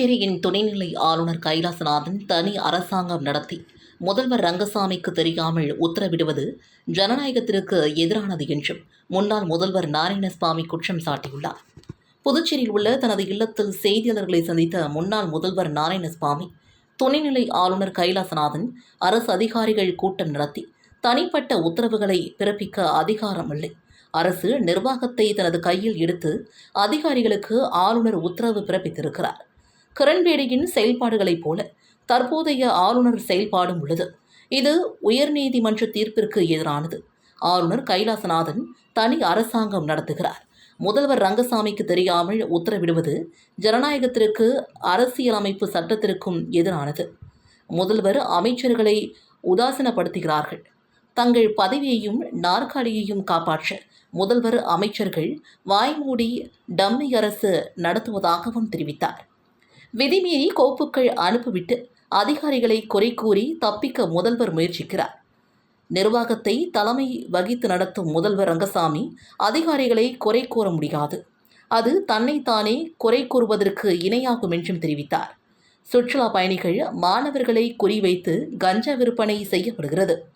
புதுச்சேரியின் துணைநிலை ஆளுநர் கைலாசநாதன் தனி அரசாங்கம் நடத்தி முதல்வர் ரங்கசாமிக்கு தெரியாமல் உத்தரவிடுவது ஜனநாயகத்திற்கு எதிரானது என்றும் முன்னாள் முதல்வர் நாராயணசாமி குற்றம் சாட்டியுள்ளார். புதுச்சேரியில் உள்ள தனது இல்லத்தில் செய்தியாளர்களை சந்தித்த முன்னாள் முதல்வர் நாராயணசாமி துணைநிலை ஆளுநர் கைலாசநாதன் அரசு அதிகாரிகள் கூட்டம் நடத்தி தனிப்பட்ட உத்தரவுகளை பிறப்பிக்க அதிகாரமில்லை. அரசு நிர்வாகத்தை தனது கையில் எடுத்து அதிகாரிகளுக்கு ஆளுநர் உத்தரவு பிறப்பித்திருக்கிறார். கிரண்பேடியின் செயல்பாடுகளைப் போல தற்போதைய ஆளுநர் செயல்பாடும் உள்ளது. இது உயர்நீதிமன்ற தீர்ப்பிற்கு எதிரானது. ஆளுநர் கைலாசநாதன் தனி அரசாங்கம் நடத்துகிறார். முதல்வர் ரங்கசாமிக்கு தெரியாமல் உத்தரவிடுவது ஜனநாயகத்திற்கு அரசியலமைப்பு சட்டத்திற்கும் எதிரானது. முதல்வர் அமைச்சர்களை உதாசீனப்படுத்துகிறார்கள். தங்கள் பதவியையும் நாற்காலியையும் காப்பாற்ற முதல்வர் அமைச்சர்கள் வாய்மூடி டம்மி அரசு நடத்துவதாகவும் தெரிவித்தார். விதிமீறி கோப்புக்கள் அனுப்பிவிட்டு அதிகாரிகளை குறை கூறி தப்பிக்க முதல்வர் முயற்சிக்கிறார். நிர்வாகத்தை தலைமை வகித்து நடத்தும் முதல்வர் ரங்கசாமி அதிகாரிகளை குறை கூற முடியாது. அது தன்னைத்தானே குறை கூறுவதற்கு இணையாகும் என்றும் தெரிவித்தார். சுற்றுலா பயணிகள் மாணவர்களை குறிவைத்து கஞ்சா விற்பனை செய்யப்படுகிறது.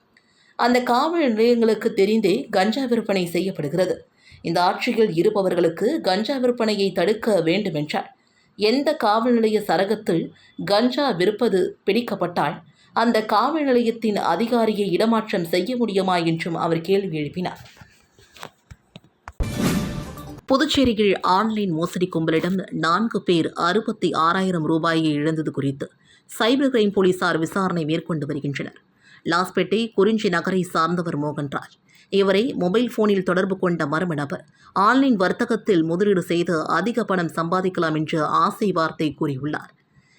அந்த காவல் நிலையங்களுக்கு தெரிந்தே கஞ்சா விற்பனை செய்யப்படுகிறது. இந்த ஆட்சியில் இருப்பவர்களுக்கு கஞ்சா விற்பனையை தடுக்க வேண்டுமென்றால் எந்த காவல் நிலைய சரகத்தில் கஞ்சா விற்பது பிடிக்கப்பட்டால் அந்த காவல் நிலையத்தின் அதிகாரியை இடமாற்றம் செய்ய முடியுமா என்றும் அவர் கேள்வி எழுப்பினார். புதுச்சேரியில் ஆன்லைன் மோசடி கும்பலிடம் நான்கு பேர் அறுபத்தி ஆறாயிரம் ரூபாயை இழந்தது குறித்து சைபர் கிரைம் போலீசார் விசாரணை மேற்கொண்டு வருகின்றனர். லாஸ்பேட்டை குறிஞ்சி நகரை சார்ந்தவர் மோகன்ராஜ். இவரை மொபைல் போனில் தொடர்பு கொண்ட மர்ம நபர். ஆன்லைன் வர்த்தகத்தில் முதலீடு செய்து அதிக பணம் சம்பாதிக்கலாம் என்று ஆசை வார்த்தை கூறியுள்ளார்.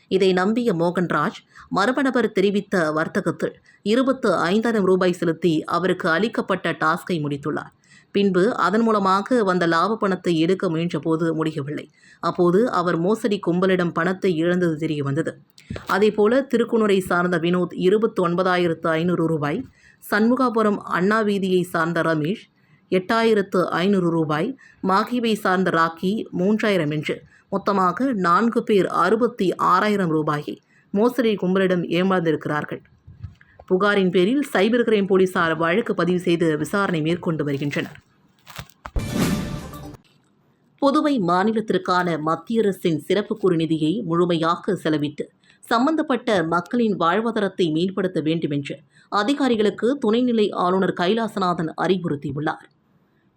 இதை நம்பிய மோகன்ராஜ் மர்ம நபர் தெரிவித்த வர்த்தகத்தில் இருபத்து ஐந்தாயிரம் ரூபாய் செலுத்தி அவருக்கு அளிக்கப்பட்ட டாஸ்கை முடித்துள்ளார். பின்பு அதன் மூலமாக வந்த லாப பணத்தை எடுக்க முயன்றபோது முடியவில்லை. அப்போது அவர் மோசடி கும்பலிடம் பணத்தை இழந்தது தெரிய வந்தது. அதேபோல திருக்குனரை சார்ந்த வினோத் இருபத்தி ஒன்பதாயிரத்து ஐநூறு ரூபாய் சண்முகாபுரம் அண்ணா வீதியை சார்ந்த ரமேஷ் எட்டாயிரத்து ஐநூறு ரூபாய் மாகிவை சார்ந்த ராக்கி மூன்றாயிரம் என்று மொத்தமாக நான்கு பேர் அறுபத்தி ஆறாயிரம் ரூபாயை மோசடி கும்பலிடம் ஏமாந்திருக்கிறார்கள். புகாரின் பேரில் சைபர் கிரைம் போலீசார் வழக்கு பதிவு செய்து விசாரணை மேற்கொண்டு வருகின்றனர். புதுவை மாநிலத்திற்கான மத்திய அரசின் சிறப்பு நிதியை முழுமையாக செலவிட்டு சம்பந்தப்பட்ட மக்களின் வாழ்வாதாரத்தை மேம்படுத்த வேண்டும் என்று அதிகாரிகளுக்கு துணைநிலை ஆளுநர் கைலாசநாதன் அறிவுறுத்தியுள்ளார்.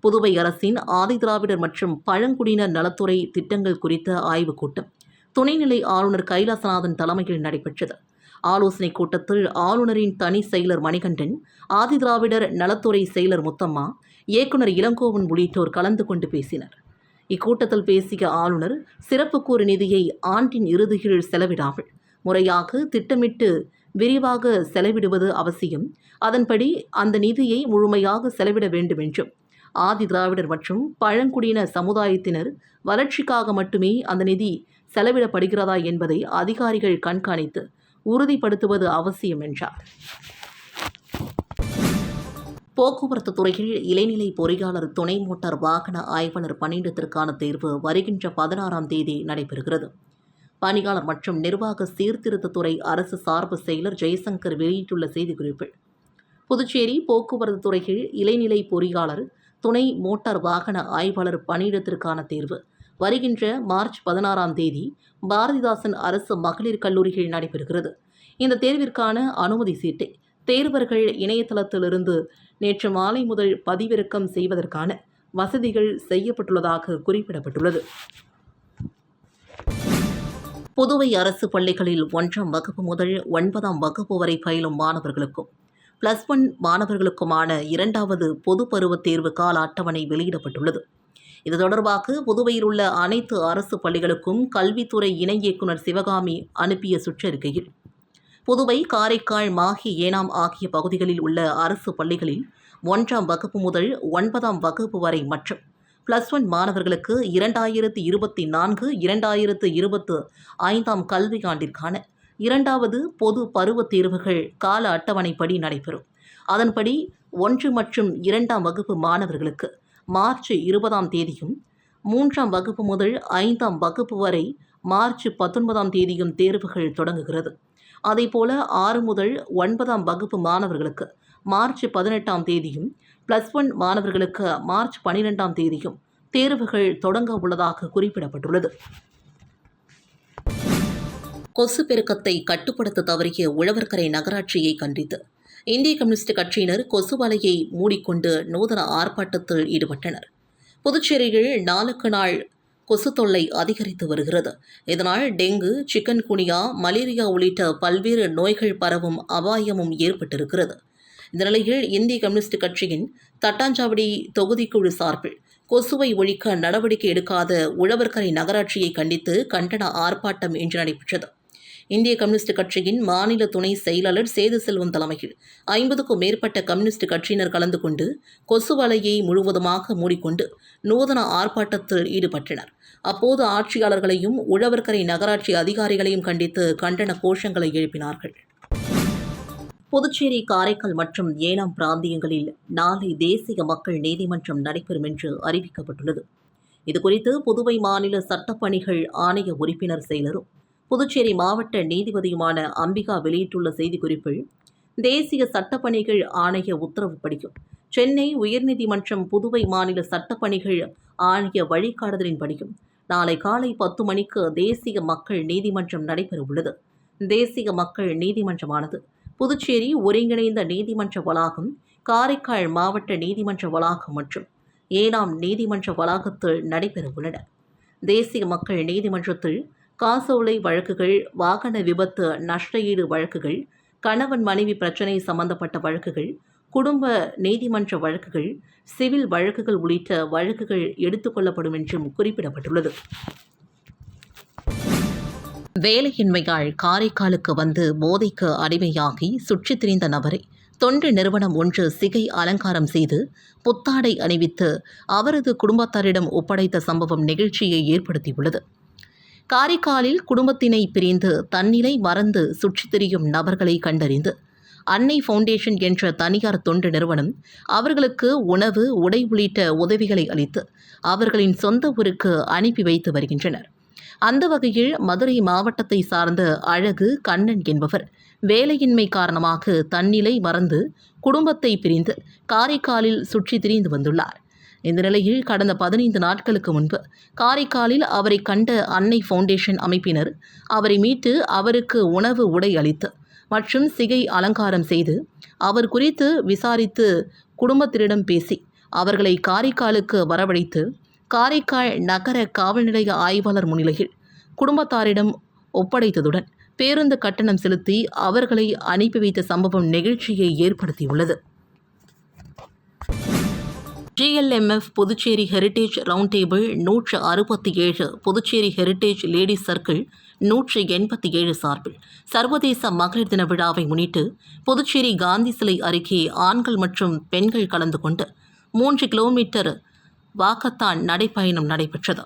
புதுவை அரசின் ஆதிதிராவிடர் மற்றும் பழங்குடியினர் நலத்துறை திட்டங்கள் குறித்த ஆய்வுக் கூட்டம் துணைநிலை ஆளுநர் கைலாசநாதன் தலைமையில் நடைபெற்றது. ஆலோசனைக் கூட்டத்தில் ஆளுநரின் தனி செயலர் மணிகண்டன் ஆதிதிராவிடர் நலத்துறை செயலர் முத்தம்மா இயக்குனர் இளங்கோவன் உள்ளிட்டோர் கலந்து கொண்டு பேசினர். இக்கூட்டத்தில் பேசிய ஆளுநர் சிறப்புக்கூறு நிதியை ஆண்டின் இறுதியில் செலவிடாமல் முறையாக திட்டமிட்டு விரிவாக செலவிடுவது அவசியம். அதன்படி அந்த நிதியை முழுமையாக செலவிட வேண்டும் என்றும் ஆதி திராவிடர் மற்றும் பழங்குடியின சமுதாயத்தினர் வளர்ச்சிக்காக மட்டுமே அந்த நிதி செலவிடப்படுகிறதா என்பதை அதிகாரிகள் கண்காணித்து உறுதிப்படுத்துவது அவசியம் என்றார். போக்குவரத்து துறையில் இளைநிலை பொறியாளர் துணை மோட்டார் வாகன ஆய்வாளர் பணியிடத்திற்கான தேர்வு வருகின்ற பதினாறாம் தேதி நடைபெறுகிறது. பணியாளர் மற்றும் நிர்வாக சீர்திருத்தத்துறை அரசு சார்பு செயலர் ஜெயசங்கர் வெளியிட்டுள்ள செய்திக்குறிப்பில் புதுச்சேரி போக்குவரத்து துறையில் இளைநிலை பொறியாளர் துணை மோட்டார் வாகன ஆய்வாளர் பணியிடத்திற்கான தேர்வு வருகின்ற மார்ச் பதினாறாம் தேதி பாரதிதாசன் அரசு மகளிர் கல்லூரியில் நடைபெறுகிறது. இந்த தேர்விற்கான அனுமதி சீட்டை தேர்வர்கள் இணையதளத்திலிருந்து நேற்று மாலை முதல் பதிவிறக்கம் செய்வதற்கான வசதிகள் செய்யப்பட்டுள்ளதாக குறிப்பிடப்பட்டுள்ளது. புதுவை அரசு பள்ளிகளில் ஒன்றாம் வகுப்பு முதல் ஒன்பதாம் வகுப்பு வரை பயிலும் மாணவர்களுக்கும் பிளஸ் ஒன் மாணவர்களுக்குமான இரண்டாவது பொது பருவத் தேர்வு கால அட்டவணை வெளியிடப்பட்டுள்ளது. இது தொடர்பாக புதுவையில் உள்ள அனைத்து அரசு பள்ளிகளுக்கும் கல்வித்துறை இணை இயக்குநர் சிவகாமி அனுப்பிய சுற்றறிக்கையில் புதுவை காரைக்கால் மாஹி ஏனாம் ஆகிய பகுதிகளில் உள்ள அரசு பள்ளிகளில் ஒன்றாம் வகுப்பு முதல் ஒன்பதாம் வகுப்பு வரை மற்றும் பிளஸ் ஒன் மாணவர்களுக்கு இரண்டாயிரத்து இருபத்தி நான்கு இரண்டாயிரத்து இருபத்து ஐந்தாம் கல்வியாண்டிற்கான இரண்டாவது பொது பருவத் தேர்வுகள் கால அட்டவணைப்படி நடைபெறும். அதன்படி ஒன்று மற்றும் இரண்டாம் வகுப்பு மாணவர்களுக்கு மார்ச் இருபதாம் தேதியும் மூன்றாம் வகுப்பு முதல் ஐந்தாம் வகுப்பு வரை மார்ச் பத்தொன்பதாம் தேதியும் தேர்வுகள் தொடங்குகிறது. அதேபோல ஆறு முதல் ஒன்பதாம் வகுப்பு மாணவர்களுக்கு மார்ச் பதினெட்டாம் தேதியும் ப்ளஸ் ஒன் மாணவர்களுக்கு மார்ச் பனிரெண்டாம் தேதியும் தேர்வுகள் தொடங்க உள்ளதாக குறிப்பிடப்பட்டுள்ளது. கொசு பெருக்கத்தை கட்டுப்படுத்த தவறிய உழவர்கரை நகராட்சியை கண்டித்து இந்திய கம்யூனிஸ்ட் கட்சியினர் கொசுவலையை மூடிக்கொண்டு நூதன ஆர்ப்பாட்டத்தில் ஈடுபட்டனர். புதுச்சேரியில் நாளுக்கு நாள் கொசு தொல்லை அதிகரித்து வருகிறது. இதனால் டெங்கு சிக்கன் குனியா மலேரியா உள்ளிட்ட பல்வேறு நோய்கள் பரவும் அபாயமும் ஏற்பட்டிருக்கிறது. இந்த நிலையில் இந்திய கம்யூனிஸ்ட் கட்சியின் தட்டாஞ்சாவடி தொகுதிக்குழு சார்பில் கொசுவை ஒழிக்க நடவடிக்கை எடுக்காத உழவர்கரை நகராட்சியை கண்டித்து கண்டன ஆர்ப்பாட்டம் இன்று நடைபெற்றது. இந்திய கம்யூனிஸ்ட் கட்சியின் மாநில துணை செயலாளர் சேது செல்வம் தலைமையில் ஐம்பதுக்கும் மேற்பட்ட கம்யூனிஸ்ட் கட்சியினர் கலந்து கொண்டு கொசு வலையை முழுவதுமாக மூடிக்கொண்டு நூதன ஆர்ப்பாட்டத்தில் ஈடுபட்டனர். அப்போது ஆட்சியாளர்களையும் உழவர்கரை நகராட்சி அதிகாரிகளையும் கண்டித்து கண்டன கோஷங்களை எழுப்பினார்கள். புதுச்சேரி காரைக்கால் மற்றும் ஏனாம் பிராந்தியங்களில் நாளை தேசிய மக்கள் நீதிமன்றம் நடைபெறும் என்று அறிவிக்கப்பட்டுள்ளது. இதுகுறித்து புதுவை மாநில சட்டப்பணிகள் ஆணைய உறுப்பினர் செயலரும் புதுச்சேரி மாவட்ட நீதிபதியுமான அம்பிகா வெளியிட்டுள்ள செய்திக்குறிப்பில் தேசிய சட்டப்பணிகள் ஆணைய உத்தரவுப்படியும் சென்னை உயர்நீதிமன்றம் புதுவை மாநில சட்டப்பணிகள் ஆணைய வழிகாட்டுதலின்படியும் நாளை காலை பத்து மணிக்கு தேசிய மக்கள் நீதிமன்றம் நடைபெறவுள்ளது. தேசிய மக்கள் நீதிமன்றமானது. புதுச்சேரி ஒருங்கிணைந்த நீதிமன்ற வளாகம் காரைக்கால் மாவட்ட நீதிமன்ற வளாகம் மற்றும் ஏனாம் நீதிமன்ற வளாகத்தில் நடைபெறவுள்ளன. தேசிய மக்கள் நீதிமன்றத்தில் காசோலை வழக்குகள் வாகன விபத்து நஷ்டஈடு வழக்குகள் கணவன் மனைவி பிரச்சினை சம்பந்தப்பட்ட வழக்குகள் குடும்ப நீதிமன்ற வழக்குகள் சிவில் வழக்குகள் உள்ளிட்ட வழக்குகள் எடுத்துக்கொள்ளப்படும் என்றும் குறிப்பிடப்பட்டுள்ளது. வேலையின்மையால் காரைக்காலுக்கு வந்து போதைக்கு அடிமையாகி சுற்றித் திரிந்த நபரை தொண்டு நிறுவனம் ஒன்று சிகை அலங்காரம் செய்து புத்தாடை அணிவித்து அவரது குடும்பத்தாரிடம் ஒப்படைத்த சம்பவம் நிகழ்ச்சியை ஏற்படுத்தியுள்ளது. காரைக்காலில் குடும்பத்தினை பிரிந்து தன்னிலை மறந்து சுற்றித் திரியும் நபர்களை கண்டறிந்து அன்னை ஃபவுண்டேஷன் என்ற தனியார் தொண்டு நிறுவனம் அவர்களுக்கு உணவு உடை உள்ளிட்ட உதவிகளை அளித்து அவர்களின் சொந்த ஊருக்கு அனுப்பி வைத்து வருகின்றனர். அந்த வகையில் மதுரை மாவட்டத்தை சார்ந்த அழகு கண்ணன் என்பவர் வேலையின்மை காரணமாக தன்னிலை மறந்து குடும்பத்தை பிரிந்து காரைக்காலில் சுற்றி திரிந்து வந்துள்ளார். இந்த நிலையில் கடந்த பதினைந்து நாட்களுக்கு முன்பு காரைக்காலில் அவரை கண்ட அன்னை ஃபவுண்டேஷன் அமைப்பினர் அவரை மீட்டு அவருக்கு உணவு உடை அளித்து மற்றும் சிகை அலங்காரம் செய்து அவர் குறித்து விசாரித்து குடும்பத்தினரிடம் பேசி அவர்களை காரைக்காலுக்கு வரவழைத்து காரைக்கால் நகர காவல் நிலைய ஆய்வாளர் முன்னிலையில் குடும்பத்தாரிடம் ஒப்படைத்ததுடன் பேருந்து கட்டணம் செலுத்தி அவர்களை அனுப்பி வைத்த சம்பவம் நெகிழ்ச்சியை ஏற்படுத்தியுள்ளது. GLMF Puducherry heritage round table நூற்று அறுபத்தி ஏழு புதுச்சேரி ஹெரிட்டேஜ் லேடிஸ் சர்க்கிள் நூற்று எண்பத்தி ஏழு சார்பில். சர்வதேச மகளிர் தின விழாவை முன்னிட்டு புதுச்சேரி காந்தி சிலை அருகே ஆண்கள் மற்றும் பெண்கள் கலந்து கொண்டு மூன்று கிலோமீட்டர் வாக்கத்தான் நடைப்பயணம் நடைபெற்றது.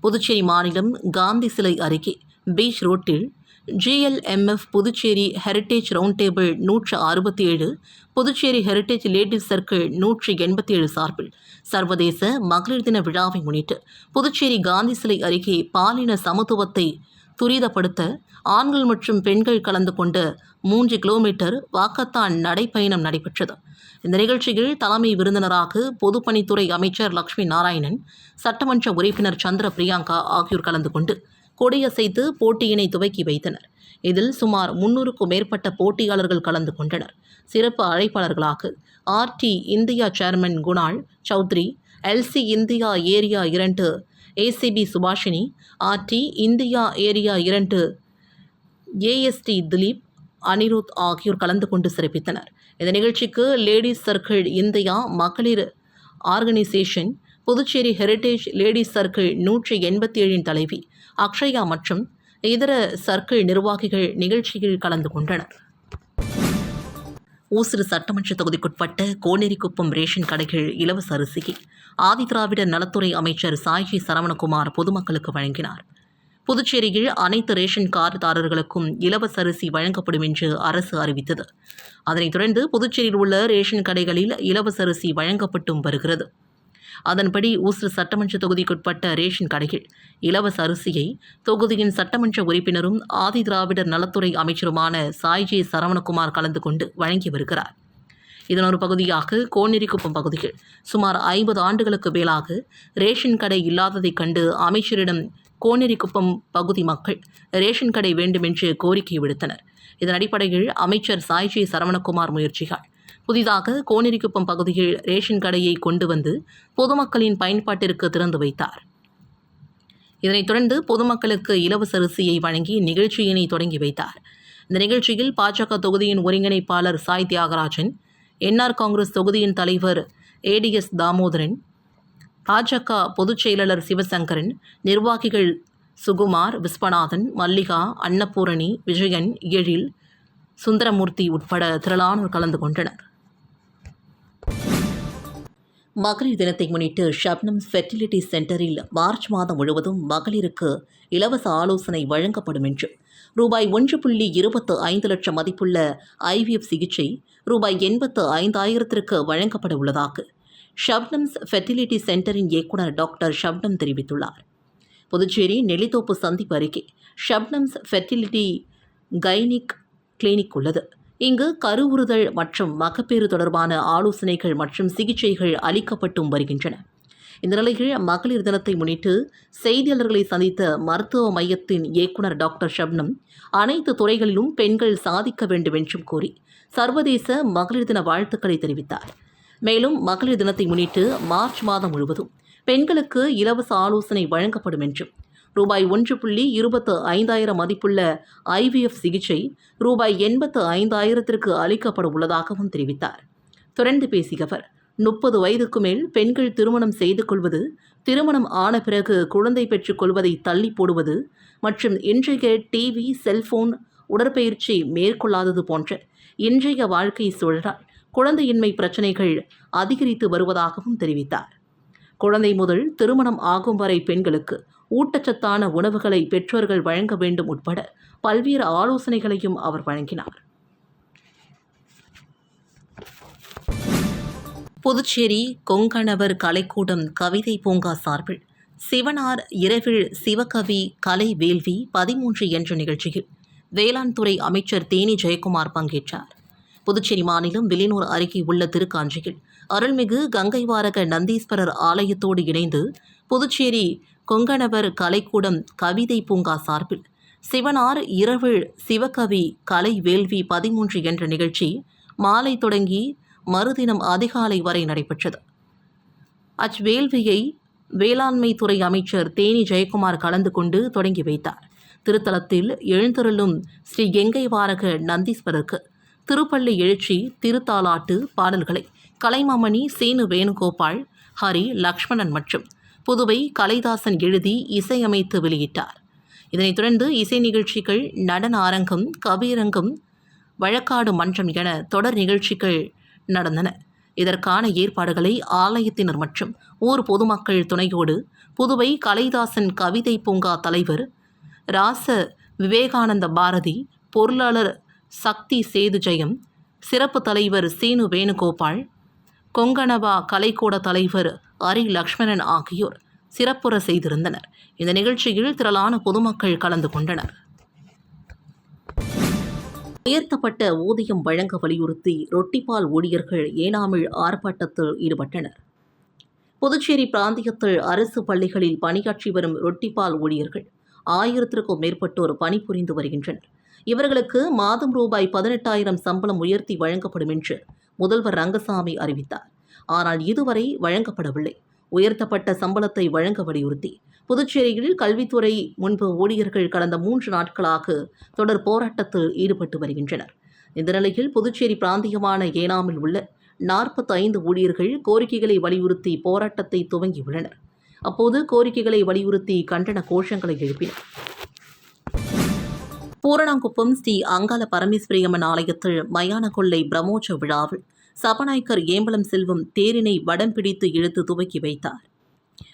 புதுச்சேரி மாநிலம் காந்தி சிலை அருகே பீச் ரோட்டில் GLMF Puducherry heritage round table நூற்று அறுபத்தி ஏழு புதுச்சேரி ஹெரிட்டேஜ் லேடிஸ் சர்க்கிள் நூற்றி எண்பத்தி ஏழு சார்பில் சர்வதேச மகளிர் தின விழாவை முன்னிட்டு புதுச்சேரி காந்தி சிலை அருகே பாலின சமத்துவத்தை துரிதப்படுத்த ஆண்கள் மற்றும் பெண்கள் கலந்து கொண்ட மூன்று கிலோமீட்டர் வாக்கத்தான் நடைப்பயணம் நடைபெற்றது. இந்த நிகழ்ச்சியில் தலைமை விருந்தினராக பொதுப்பணித்துறை அமைச்சர் லக்ஷ்மி நாராயணன் சட்டமன்ற உறுப்பினர் சந்திர பிரியங்கா ஆகியோர் கலந்து கொண்டு கொடியசைத்து போட்டியினை துவக்கி வைத்தனர். இதில் சுமார் முன்னூறுக்கும் மேற்பட்ட போட்டியாளர்கள் கலந்து கொண்டனர். சிறப்பு அழைப்பாளர்களாக RT India chairman Kunal Chaudhary LC India area இரண்டு ACP Subhashini RT India area இரண்டு ஏஎஸ்டி திலீப் அனிருத் ஆகியோர் கலந்து கொண்டு சிறப்பித்தனர். இந்த நிகழ்ச்சிக்கு லேடிஸ் சர்க்கிள் இந்தியா மகளிர் organisation Puducherry heritage ladies circle நூற்றி எண்பத்தி ஏழின் தலைவி அக்ஷயா மற்றும் இதர சர்க்கிள் நிர்வாகிகள் நிகழ்ச்சியில் கலந்து கொண்டனர். ஊசுறு சட்டமன்ற தொகுதிக்குட்பட்ட கோனேரிக்குப்பம் ரேஷன் கடைகள் இலவச அரிசியை ஆதிதிராவிட நலத்துறை அமைச்சர் சாய்ஜி சரவணகுமார் பொதுமக்களுக்கு வழங்கினார். புதுச்சேரியில் அனைத்து ரேஷன் கார்டுதாரர்களுக்கும் இலவச அரிசி வழங்கப்படும் என்று அரசு அறிவித்தது. அதனைத் தொடர்ந்து புதுச்சேரியில் உள்ள ரேஷன் கடைகளில் இலவச அரிசி வழங்கப்பட்டும் வருகிறது. அதன்படி ஊசூர் சட்டமன்ற தொகுதிக்குட்பட்ட ரேஷன் கடையில் இலவச அரிசியை தொகுதியின் சட்டமன்ற உறுப்பினரும் ஆதி திராவிடர் நலத்துறை அமைச்சருமான சாய்ஜே சரவணகுமார் கலந்து கொண்டு வழங்கி வருகிறார். இதன் ஒரு பகுதியாக கோனேரிக்குப்பம் பகுதியில் சுமார் ஐம்பது ஆண்டுகளுக்கு மேலாக ரேஷன் கடை இல்லாததைக் கண்டு அமைச்சரிடம் கோனேரிக்குப்பம் பகுதி மக்கள் ரேஷன் கடை வேண்டுமென்று கோரிக்கை விடுத்தனர். இதன் அடிப்படையில் அமைச்சர் சாய்ஜி சரவணகுமார் முயற்சிகள். புதிதாக கோனேரிக்குப்பம் பகுதியில் ரேஷன் கடையை கொண்டு வந்து பொதுமக்களின் பயன்பாட்டிற்கு திறந்து வைத்தார். இதனைத் தொடர்ந்து பொதுமக்களுக்கு இலவச அரிசியை வழங்கி நிகழ்ச்சியினை தொடங்கி வைத்தார். இந்த நிகழ்ச்சியில் பாஜக தொகுதியின் ஒருங்கிணைப்பாளர் சாய் தியாகராஜன் என்ஆர் காங்கிரஸ் தொகுதியின் தலைவர் ஏடிஎஸ் தாமோதரன் பாஜக பொதுச் செயலாளர் சிவசங்கரன் நிர்வாகிகள் சுகுமார் விஸ்வநாதன் மல்லிகா அன்னபூரணி விஜயன் எழில் சுந்தரமூர்த்தி உட்பட திரளானோர் கலந்து கொண்டனர். மகளிர் தினத்தை முன்னிட்டு ஷப்னம் ஃபெர்டிலிட்டி சென்டரில் மார்ச் மாதம் முழுவதும் மகளிருக்கு இலவச ஆலோசனை வழங்கப்படும் என்று. ரூபாய் ஒன்று புள்ளி இருபத்து ஐந்து லட்சம் மதிப்புள்ள ஐவிஎஃப் சிகிச்சை ரூபாய் எண்பத்து ஐந்தாயிரத்திற்கு வழங்கப்பட உள்ளதாக ஷப்னம்ஸ் ஃபெர்டிலிட்டி சென்டரின் இயக்குனர் டாக்டர் ஷப்னம் தெரிவித்துள்ளார். புதுச்சேரி நெல்லித்தோப்பு சந்திப்பு அருகே ஷப்னம்ஸ் ஃபெர்டிலிட்டி கைனிக் கிளினிக் உள்ளது. இங்கு கருவுறுதல் மற்றும் மகப்பேறு தொடர்பான ஆலோசனைகள் மற்றும் சிகிச்சைகள் அளிக்கப்பட்டும் வருகின்றன. இந்த நிலையில் மகளிர் தினத்தை முன்னிட்டு செய்தியாளர்களை சந்தித்த மருத்துவ மையத்தின் இயக்குனர் டாக்டர் ஷப்னம் அனைத்து துறைகளிலும் பெண்கள் சாதிக்க வேண்டும் என்றும் கூறி சர்வதேச மகளிர் தின வாழ்த்துக்களை தெரிவித்தார். மேலும் மகளிர் தினத்தை முன்னிட்டு மார்ச் மாதம் முழுவதும் பெண்களுக்கு இலவச ஆலோசனை வழங்கப்படும் என்றும் ரூபாய் ஒன்று புள்ளி இருபத்து ஐந்தாயிரம் மதிப்புள்ள ஐவிஎஃப் சிகிச்சை ரூபாய் எண்பத்து ஐந்தாயிரத்திற்கு அளிக்கப்பட உள்ளதாகவும் தெரிவித்தார். தொடர்ந்து பேசிய அவர் முப்பது வயதுக்கு மேல் பெண்கள் திருமணம் செய்து கொள்வது திருமணம் ஆன பிறகு குழந்தை பெற்றுக் கொள்வதை தள்ளி போடுவது மற்றும் இன்றைய டிவி செல்போன் உடற்பயிற்சி மேற்கொள்ளாதது போன்ற இன்றைய வாழ்க்கை சூழலால் குழந்தையின்மை பிரச்சினைகள் அதிகரித்து வருவதாகவும் தெரிவித்தார். குழந்தை முதல் திருமணம் ஆகும் வரை பெண்களுக்கு ஊட்டச்சத்தான உணவுகளை பெற்றோர்கள் வழங்க வேண்டும் உட்பட பல்வேறு ஆலோசனைகளையும் அவர் வழங்கினார். புதுச்சேரி கொங்கணவர் கலைக்கூடம் கவிதை பூங்கா சார்பில் சிவனார் இரவில் சிவகவி கலை வேள்வி பதிமூன்று என்ற நிகழ்ச்சியில் வேளாண் துறை அமைச்சர் தேனி ஜெயக்குமார் பங்கேற்றார். புதுச்சேரி மாநிலம் வில்லியனூர் அருகே உள்ள திருக்காஞ்சியில் அருள்மிகு கங்கைவாரக நந்தீஸ்வரர் ஆலயத்தோடு இணைந்து புதுச்சேரி கொங்கணவர் கலைக்கூடம் கவிதை பூங்கா சார்பில். சிவனார் இரவில் சிவகவி கலை வேள்வி பதிமூன்று என்ற நிகழ்ச்சி மாலை தொடங்கி மறுதினம் அதிகாலை வரை நடைபெற்றது. அச்வேள்வியை வேளாண்மை துறை அமைச்சர் தேனி ஜெயக்குமார் கலந்து கொண்டு தொடங்கி வைத்தார். திருத்தலத்தில் எழுந்தருளும் ஸ்ரீ கெங்கை வாரக நந்தீஸ்வரருக்கு திருப்பள்ளி எழுச்சி திருத்தாலாட்டு பாடல்களை கலைமாமணி சீனு வேணுகோபால் ஹரி லக்ஷ்மணன் மற்றும் புதுவை கலைதாசன் எழுதி இசையமைத்து வெளியிட்டார். இதனைத் தொடர்ந்து இசை நிகழ்ச்சிகள் நடன அரங்கம் கவியரங்கம் வழக்காடு மன்றம் என தொடர் நிகழ்ச்சிகள் நடந்தன. இதற்கான ஏற்பாடுகளை ஆலயத்தினர் மற்றும் ஊர் பொதுமக்கள் துணையோடு புதுவை கலைதாசன் கவிதை பூங்கா தலைவர் ராச விவேகானந்த பாரதி பொருளாளர் சக்தி சேது ஜெயம் சிறப்பு தலைவர் சீனு வேணுகோபால் கொங்கணவா கலைக்கூட தலைவர் அரி லக்ஷ்மணன் ஆகியோர் சிறப்புற செய்திருந்தனர். இந்த நிகழ்ச்சியில் திரளான பொதுமக்கள் கலந்து கொண்டனர். உயர்த்தப்பட்ட ஊதியம் வழங்க வலியுறுத்தி ரொட்டிப்பால் ஊழியர்கள் ஏனாமில் ஆர்ப்பாட்டத்தில் ஈடுபட்டனர். புதுச்சேரி பிராந்தியத்தில் அரசு பள்ளிகளில் பணியாற்றி வரும் ரொட்டிப்பால் ஊழியர்கள் ஆயிரத்திற்கும் மேற்பட்டோர் பணிபுரிந்து வருகின்றனர். இவர்களுக்கு மாதம் ரூபாய் பதினெட்டாயிரம் சம்பளம் உயர்த்தி வழங்கப்படும் என்று முதல்வர் ரங்கசாமி அறிவித்தார். ஆனால் இதுவரை வழங்கப்படவில்லை. உயர்த்தப்பட்ட சம்பளத்தை வழங்க வலியுறுத்தி புதுச்சேரியில் கல்வித்துறை முன்பு ஊழியர்கள் கடந்த மூன்று நாட்களாக தொடர் போராட்டத்தில் ஈடுபட்டு வருகின்றனர். இந்த நிலையில் புதுச்சேரி பிராந்தியமான ஏனாமில் உள்ள நாற்பத்தைந்து ஊழியர்கள் கோரிக்கைகளை வலியுறுத்தி போராட்டத்தை துவங்கியுள்ளனர். அப்போது கோரிக்கைகளை வலியுறுத்தி கண்டன கோஷங்களை எழுப்பினர். பூரணாங்குப்பம் ஸ்ரீ அங்காள பரமேஸ்வரியம்மன் ஆலயத்தில் மயான கொள்ளை பிரம்மோற்சவ விழாவில் சபநாயக்கர் ஏம்பலம் செல்வம் தேரினை வடம் பிடித்து இழுத்து துவக்கி வைத்தார்.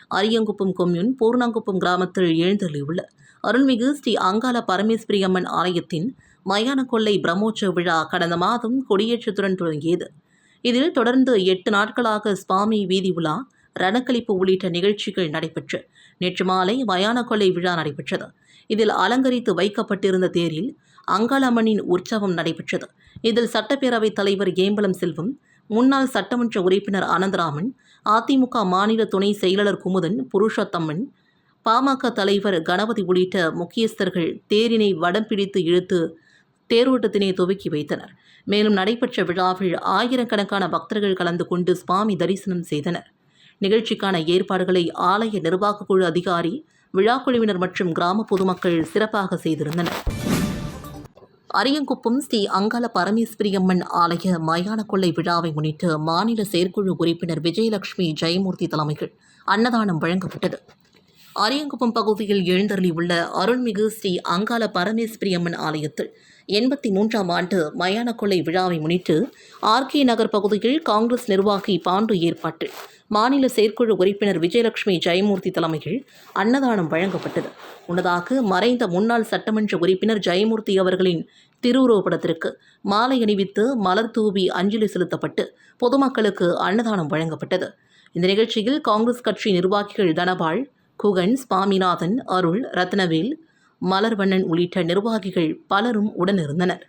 அரியங்குப்பம் கொம்யூன் பூர்ணாங்குப்பம் கிராமத்தில் எழுந்தள்ளியுள்ள அருள்மிகு ஸ்ரீ அங்காள பரமேஸ்வரி அம்மன் ஆலயத்தின் மயான கொள்ளை பிரம்மோற்சவ விழா கடந்த மாதம் கொடியேற்றத்துடன் தொடங்கியது இதில் தொடர்ந்து எட்டு நாட்களாக சுவாமி வீதி உலா ரணக்களிப்பு உள்ளிட்ட நிகழ்ச்சிகள் நடைபெற்று நேற்று மாலை மயான கொள்ளை விழா நடைபெற்றது. இதில் அலங்கரித்து வைக்கப்பட்டிருந்த தேரில் அங்காளம்மனின் உற்சவம் நடைபெற்றது. இதில் சட்டப்பேரவைத் தலைவர் ஏம்பலம் செல்வம் முன்னாள் சட்டமன்ற உறுப்பினர் அனந்தராமன் அதிமுக மாநில துணை செயலாளர் குமுதன் புருஷோத்தம்மன் பாமக தலைவர் கணபதி உள்ளிட்ட முக்கியஸ்தர்கள் தேரினை வடம் பிடித்து இழுத்து தேரோட்டத்தினை துவக்கி வைத்தனர். மேலும் நடைபெற்ற விழாவில் ஆயிரக்கணக்கான பக்தர்கள் கலந்து கொண்டு சுவாமி தரிசனம் செய்தனர். நிகழ்ச்சிக்கான ஏற்பாடுகளை ஆலய நிர்வாகக் குழு அதிகாரி விழாக்குழுவினர் மற்றும் கிராம பொதுமக்கள் சிறப்பாக செய்திருந்தனர். அரியங்குப்பம் ஸ்ரீ அங்காள பரமேஸ்வரியம்மன் ஆலய மயான கொள்ளை விழாவை முன்னிட்டு மாநில செயற்குழு உறுப்பினர் விஜயலட்சுமி ஜெயமூர்த்தி தலைமையில் அன்னதானம் வழங்கப்பட்டது. அரியங்குப்பம் பகுதியில் எழுந்தருளியுள்ள அருள்மிகு ஸ்ரீ அங்காள பரமேஸ்வரியம்மன் ஆலயத்தில் எண்பத்தி மூன்றாம் ஆண்டு மயான கொள்ளை விழாவை முன்னிட்டு ஆர்கே நகர் பகுதியில் காங்கிரஸ் நிர்வாகி பாண்டு ஏற்பாட்டில் மாநில செயற்குழு உறுப்பினர் விஜயலட்சுமி ஜெயமூர்த்தி தலைமையில் அன்னதானம் வழங்கப்பட்டது. முன்னதாக மறைந்த முன்னாள் சட்டமன்ற உறுப்பினர் ஜெயமூர்த்தி அவர்களின் திருவுருவப்படத்திற்கு மாலை அணிவித்து மலர் தூவி அஞ்சலி செலுத்தப்பட்டு பொதுமக்களுக்கு அன்னதானம் வழங்கப்பட்டது. இந்த நிகழ்ச்சியில் காங்கிரஸ் கட்சி நிர்வாகிகள் தனபால் குகன் சுவாமிநாதன் அருள் ரத்னவேல் மலர்வண்ணன் உள்ளிட்ட நிர்வாகிகள் பலரும் உடனிருந்தனர்.